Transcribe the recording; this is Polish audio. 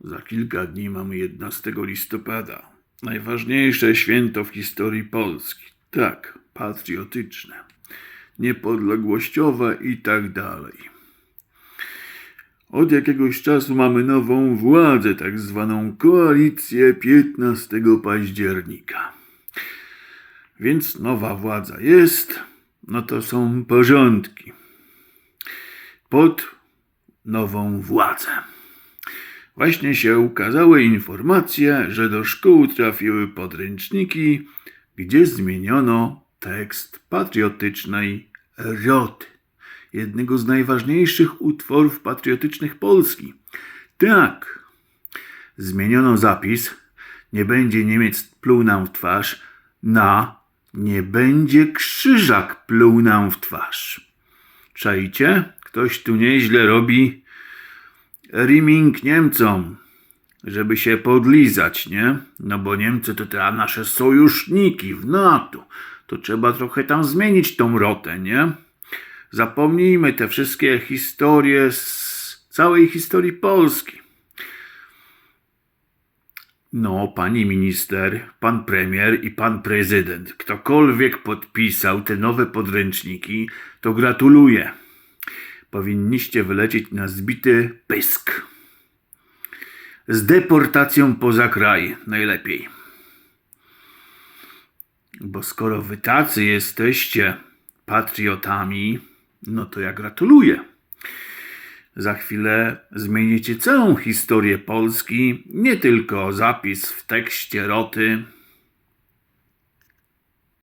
Za kilka dni mamy 11 listopada. Najważniejsze święto w historii Polski. Tak, patriotyczne, niepodległościowe i tak dalej. Od jakiegoś czasu mamy nową władzę, tak zwaną koalicję 15 października. Więc nowa władza jest, no to są porządki. Pod nową władzę. Właśnie się ukazały informacje, że do szkół trafiły podręczniki, gdzie zmieniono tekst patriotycznej roty, jednego z najważniejszych utworów patriotycznych Polski. Tak, zmieniono zapis, nie będzie Niemiec pluł nam w twarz, na nie będzie krzyżak pluł nam w twarz. Czajcie? Ktoś tu nieźle robi rimming Niemcom, żeby się podlizać, nie? No bo Niemcy to teraz nasze sojuszniki w NATO. To trzeba trochę tam zmienić tą rotę, nie? Zapomnijmy te wszystkie historie z całej historii Polski. No, pani minister, pan premier i pan prezydent, ktokolwiek podpisał te nowe podręczniki, to gratuluję. Powinniście wylecieć na zbity pysk. Z deportacją poza kraj najlepiej. Bo skoro wy tacy jesteście patriotami, no to ja gratuluję. Za chwilę zmienicie całą historię Polski, nie tylko zapis w tekście roty,